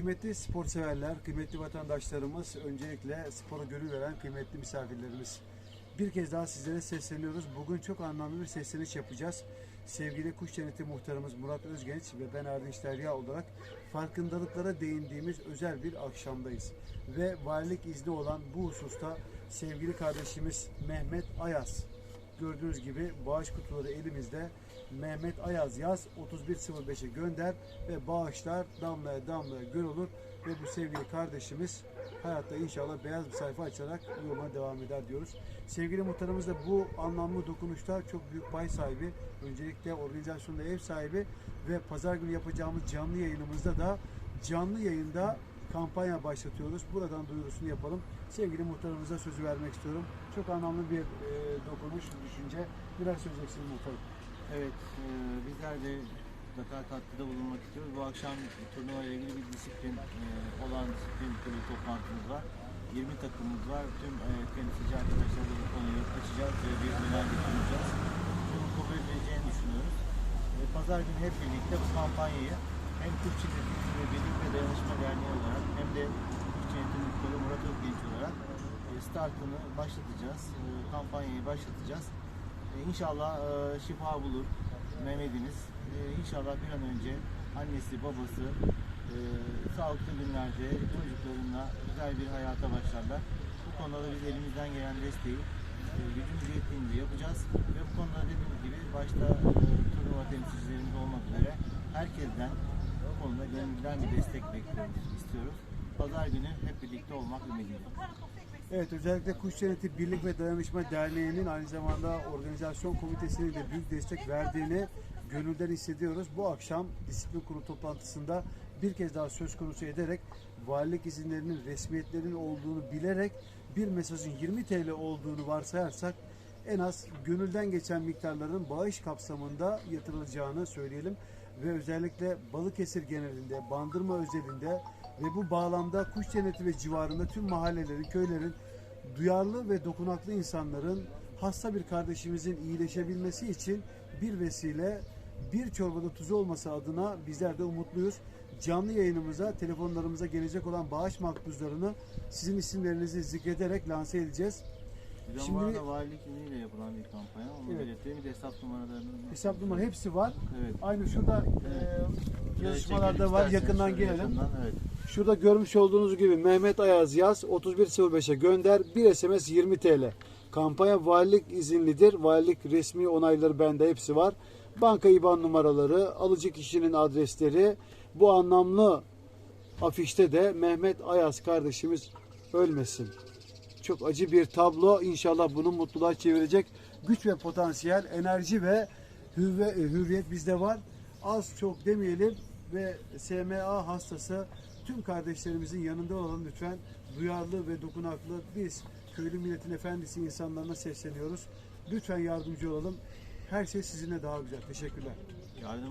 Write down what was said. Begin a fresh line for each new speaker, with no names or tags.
Kıymetli spor severler, kıymetli vatandaşlarımız, öncelikle spora gönül veren kıymetli misafirlerimiz. Bir kez daha sizlere sesleniyoruz. Bugün çok anlamlı bir sesleniş yapacağız. Sevgili Kuş Cenneti Muhtarımız Murat Özgenç ve ben Erdinç Derya olarak farkındalıklara değindiğimiz özel bir akşamdayız. Ve valilik izni olan bu hususta sevgili kardeşimiz Mehmet Ayaz gördüğünüz gibi bağış kutuları elimizde. Mehmet Ayaz yaz 3105'e gönder ve bağışlar damlaya damlaya göl olur ve bu sevgili kardeşimiz hayatta inşallah beyaz bir sayfa açarak yoluna devam eder diyoruz. Sevgili muhtarımız da bu anlamlı dokunuşta çok büyük pay sahibi. Öncelikle organizasyonda ev sahibi ve pazar günü yapacağımız canlı yayınımızda da canlı yayında kampanya başlatıyoruz. Buradan duyurusunu yapalım. Sevgili muhtarımıza sözü vermek istiyorum. Çok anlamlı bir e, dokunuş, düşünce. Neler söyleyeceksiniz muhtarım?
Evet, e, bizler de mutlaka katkıda bulunmak istiyoruz. Bu akşam turnuva ile ilgili bir disiplin e, olan disiplin kurulu toplantımız var. 20 takımımız var. Tüm e, temsilci arkadaşlarla bu konuyu açacağız ve bir önerge sunacağız. Bunu kabul edileceğini düşünüyoruz. E, Pazar günü hep birlikte bu kampanyayı hem Kuş Çiftliği ve Birlik ve Dayanışma Derneği olarak hem de Çiftliği Muhtarı Murat Özgenç olarak e, startını başlatacağız. E, Kampanyayı başlatacağız. E, İnşallah e, şifa bulur Mehmet'iniz. E, İnşallah bir an önce annesi, babası e, sağlıklı günlerde çocuklarına güzel bir hayata başlarlar. Bu konuda da biz elimizden gelen desteği e, gücümüz yettiğince yapacağız. Ve bu konuda dediğim gibi başta e, turnuva temsilcilerimiz olmak üzere herkesten bu konuda gönülden bir destek bekliyoruz, istiyoruz. Pazar günü hep birlikte olmak ümidiyle.
Evet özellikle Kuş Cenneti Birlik ve Dayanışma Derneği'nin aynı zamanda organizasyon komitesinin de büyük destek verdiğini gönülden hissediyoruz. Bu akşam disiplin kurulu toplantısında bir kez daha söz konusu ederek valilik izinlerinin resmiyetlerinin olduğunu bilerek bir mesajın 20 TL olduğunu varsayarsak en az gönülden geçen miktarların bağış kapsamında yatırılacağını söyleyelim ve özellikle Balıkesir genelinde, Bandırma özelinde ve bu bağlamda Kuş Cenneti ve civarında tüm mahallelerin, köylerin duyarlı ve dokunaklı insanların hasta bir kardeşimizin iyileşebilmesi için bir vesile bir çorbada tuzu olması adına bizler de umutluyuz. Canlı yayınımıza, telefonlarımıza gelecek olan bağış makbuzlarını sizin isimlerinizi zikrederek lanse edeceğiz. Şimdi-
bu arada valilik izniyle yapılan bir kampanya. Onu
Evet.
belirteyim. Bir de hesap numaralarını.
Hesap numara hepsi var.
Evet.
Aynı şurada e, yazışmalarda var. Yakından gelelim.
yakından, Evet.
Şurada görmüş olduğunuz gibi Mehmet Ayaz yaz 3105'e gönder. Bir SMS 20 TL. Kampanya valilik izinlidir. Valilik resmi onayları bende hepsi var. Banka IBAN numaraları, alıcı kişinin adresleri. Bu anlamlı afişte de Mehmet Ayaz kardeşimiz ölmesin. Çok acı bir tablo. İnşallah bunu mutluluğa çevirecek güç ve potansiyel, enerji ve hüvve, hürriyet bizde var. Az çok demeyelim ve SMA hastası tüm kardeşlerimizin yanında olalım lütfen. Duyarlı ve dokunaklı biz köylü milletin efendisi insanlarına sesleniyoruz. Lütfen yardımcı olalım. Her şey sizinle daha güzel. Teşekkürler.
Yardımınız